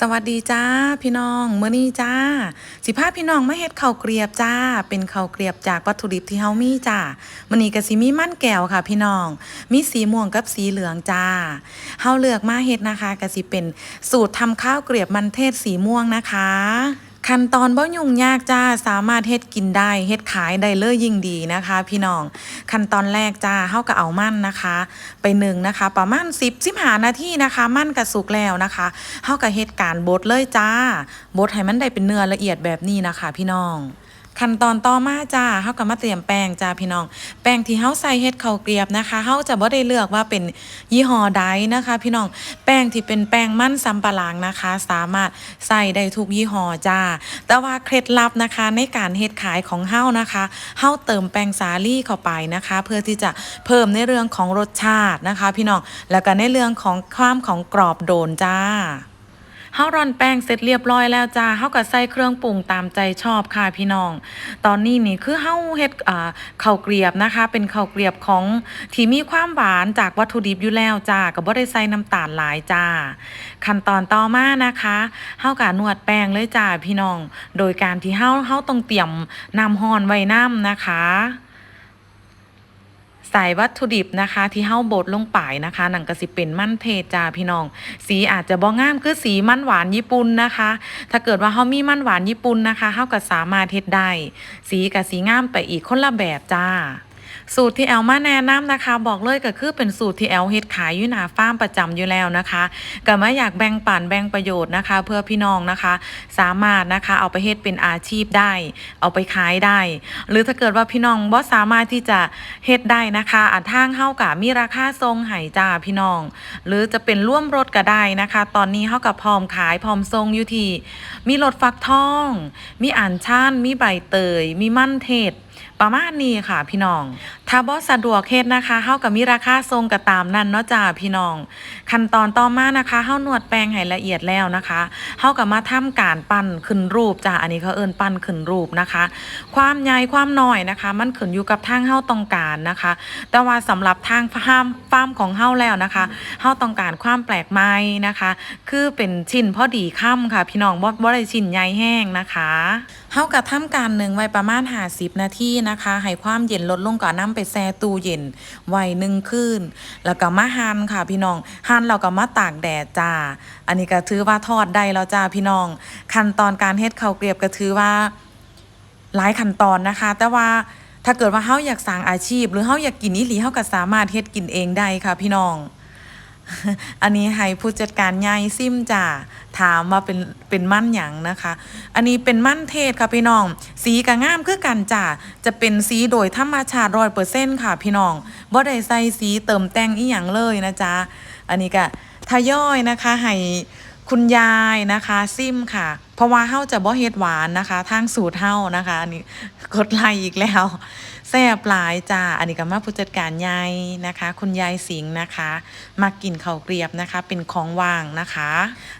สวัสดีจ้าพี่น้องเมื่อนี้จ้า สิพาพี่น้องมาเฮ็ดข้าวเกรียบจ้า เป็นข้าวเกรียบจากวัตถุดิบที่เฮามีจ้ามื้อนี้ก็สิมีมันแก้วค่ะ พี่น้อง มีสีม่วงกับสีเหลืองจ้าเฮาเลือกมาเฮ็ดนะคะก็สิเป็นสูตรทำข้าวเกรียบมันเทศสีม่วงนะคะ ขั้นตอนบ่ยุ่งยากจ้าสามารถเฮ็ดกินได้เฮ็ดขายได้เลยยิ่งดีนะคะ พี่น้องขั้นตอนแรกจ้าเฮาก็เอามั่นนะคะ ไปหนึ่งนะคะ ประมาณ10 15นาทีนะคะ มั่นกระสุกแล้วนะคะเฮาก็เฮ็ดการบดเลยจ้าบดให้มันได้เป็นเนื้อละเอียดแบบนี้นะคะ พี่น้อง ขั้นตอนต่อมาจ้าเฮาก็มาเตรียมแป้งจ้าพี่น้อง แป้งที่เฮาใส่เฮ็ดข้าวเกรียบนะคะเฮาจะบ่ได้เลือกว่าเป็นยี่ห้อใดนะคะ พี่น้อง แป้งที่เป็นแป้งมันสำปะหลังนะคะ สามารถใส่ได้ทุกยี่ห้อจ้า แต่ว่าเคล็ดลับนะคะในการเฮ็ดขายของเฮานะคะเฮาเติมแป้งสาลี่เข้าไปนะคะ เพื่อที่จะเพิ่มในเรื่องของรสชาตินะคะ พี่น้อง แล้วก็ในเรื่องของความของกรอบโดนจ้า เฮาร่อนแป้งเสร็จเรียบร้อยแล้วจ้าเฮาก็ใส่เครื่องปรุงตามใจชอบค่ะพี่น้อง ตอนนี้นี่คือเฮาเฮ็ดอ่าข้าวเกรียบนะคะ เป็นข้าวเกรียบของที่มีความหวานจากวัตถุดิบอยู่แล้วจ้าก็บ่ได้ใส่น้ำตาลหลายจ้า ขั้นตอนต่อมานะคะเฮาก็นวดแป้งเลยจ้าพี่น้อง โดยการที่เฮาเฮาต้องเตรียมน้ำร้อนไว้น้ำนะคะ ใส่วัตถุดิบนะคะ ที่เฮาบดลงไปนะคะนั่นก็สิเป็นมันเทศจ้าพี่น้อง สีอาจจะบ่งามคือสีมันหวานญี่ปุ่นนะคะ ถ้าเกิดว่าเฮามีมันหวานญี่ปุ่นนะคะเฮาก็สามารถเฮ็ดได้ สีกับสีงามไปอีกคนละแบบจ้า สูตรที่แอลมาแนะนำนะคะ บอกเลยก็คือเป็นสูตรที่แอลเฮ็ดขายอยู่หนาฟาร์มประจำอยู่แล้วนะคะก็มาอยากแบ่งปันแบ่งประโยชน์นะคะ เพื่อพี่น้องนะคะ สามารถนะคะเอาไปเฮ็ดเป็นอาชีพได้ เอาไปขายได้ หรือถ้าเกิดว่าพี่น้องบ่สามารถที่จะเฮ็ดได้นะคะอันทางเฮากะมีราคาทรงให้จ้าพี่น้อง หรือจะเป็นร่วมรถก็ได้นะคะ ตอนนี้เฮากับพร้อมขายพร้อมทรงอยู่ที่มีรถฟักทอง มีอ่านชานมีใบเตย มีมั่นเทศ ประมาณนี้ค่ะพี่น้องถ้าบ่สะดวกเฮ็ดนะคะเฮาก็มีราคาทรงก็ตามนั้นเนาะจ้าพี่น้อง ขั้นตอนต่อมานะคะเฮานวดแป้งให้ละเอียดแล้วนะคะเฮาก็มาทำการปั้นขึ้นรูปจ้าอันนี้เขาเอิ้นปั้นขึ้นรูปนะคะ ความใหญ่ความน้อยนะคะ มันขึ้นอยู่กับทางเฮาต้องการนะคะ แต่ว่าสำหรับทางฟาร์มฟาร์มของเฮาแล้วนะคะเฮาต้องการความแปลกใหม่นะคะ คือเป็นชิ้นพอดีค่ำค่ะ พี่น้องบ่บ่ได้ชิ้นใหญ่แห้งนะคะเฮาก็ทำการหนึ่งไว้ประมาณ50นาทีนะคะให้ความเย็นลดลงก่อนนํไปแช่ตู้เย็น ไว้หนึ่งคืนแล้วก็มาหั่นค่ะ พี่น้องหั่นแล้วก็มาตากแดดจ้า อันนี้ก็ถือว่าทอดได้แล้วจ้าพี่น้อง ขั้นตอนการเฮ็ดข้าวเกรียบก็ถือว่าหลายขั้นตอนนะคะ แต่ว่าถ้าเกิดว่าเฮาอยากสร้างอาชีพ หรือเฮาอยากกินอีหลีเฮาก็สามารถเฮ็ดกินเองได้ค่ะ พี่น้อง อันนี้ให้ผู้จัดการใหญ่ซิมจ่าถามว่าเป็นเป็นมั่นหยังนะคะ อันนี้เป็นมั่นเทศค่ะพี่น้อง สีก็งามคือกันจ่าจะเป็นสีโดยธรรมชาติ100%ค่ะพี่น้องบ่ได้ใส่สีเติมแต่งอีหยังเลยนะจ๊ะอันนี้ก็ทยอยนะคะให้ คุณยายนะคะซิมค่ะ เพราะว่าเฮาจะบ่เฮ็ดหวานนะคะ ทางสูตรเฮานะคะอันนี้กดไลค์อีกแล้วแซ่บหลายจ้าอันนี้ก็มาผู้จัดการยายนะคะ คุณยายสิงห์นะคะ มากินข้าวเกรียบนะคะ เป็นของว่างนะคะ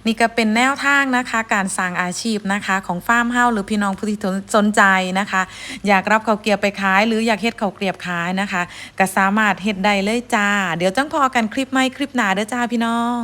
นี่ก็เป็นแนวทางนะคะ การสร้างอาชีพนะคะ ของฟาร์มเฮาหรือพี่น้องผู้ที่สนใจนะคะ อยากรับข้าวเกรียบไปขาย หรืออยากเฮ็ดข้าวเกรียบขายนะคะก็สามารถเฮ็ดได้เลยจ้า เดี๋ยวจังพอกันคลิปใหม่คลิปหนาเด้อจ้าพี่น้อง